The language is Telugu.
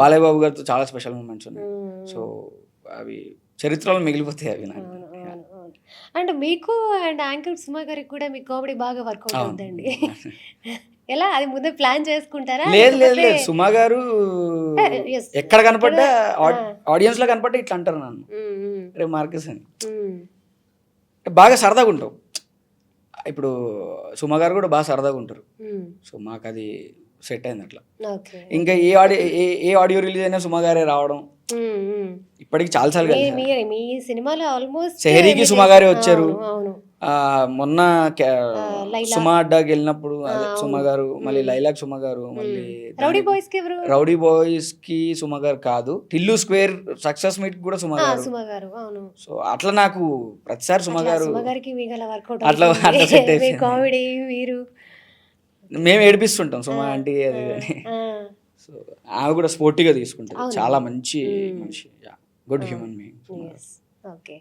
బాలయ్య బాబు గారితో చాలా స్పెషల్ మూమెంట్స్ ఉన్నాయి. సో అవి చరిత్రలో మిగిలిపోతాయి అవి నాకు. అండ్ మీకు అండ్ యాంకర్ సుమా గారికి కూడా మీ కామెడీ బాగా వర్కౌట్ అవును. అవుతుందండి ఎలా? అది ముందే ప్లాన్ చేసుకుంటారా? లేదు లేదు లేదు. సుమా గారు. ఎక్కడ కనపడ్డా ఆడియన్స్లో కనపడ్డా ఇట్లా అంటారు నన్ను. రే మార్కెస్ అని. బాగా సరదాగా ఉంటావు. ఇప్పుడు సుమా గారు కూడా బాగా సరదాగా ఉంటారు. సో మాకు అది సెట్ అయింది అట్లా ఇంకా ఏ ఆడియో ఏ ఆడియో రిలీజ్ అయినా సుమా గారే రావడం. ఇప్పటికి చాలా సార్లు సినిమాలో ఆల్మోస్ట్ సెహరీకి సుమా గారే వచ్చారు. మొన్న. సుమా అడ్డాకి వెళ్ళినప్పుడు సుమా. గారు మళ్ళీ. లైలాక్ సుమా గారు మళ్ళీ రౌడీ బాయ్స్కి రౌడీ బాయ్స్కి సుమా గారు కాదు టిల్లు స్క్వేర్ సక్సెస్ మీట్ కూడా సుమా గారు సో అట్లా నాకు ప్రతిసారి సుమా గారు అట్లా- అట్లా. కామెడీ మీరు మేము ఏడిపిస్తుంటాం సుమా ఆంటీ అది అని సో ఆమె కూడా స్పోర్టివ్గా తీసుకుంటుంది. చాలా మంచి. మనిషి గుడ్. Human being. ఓకే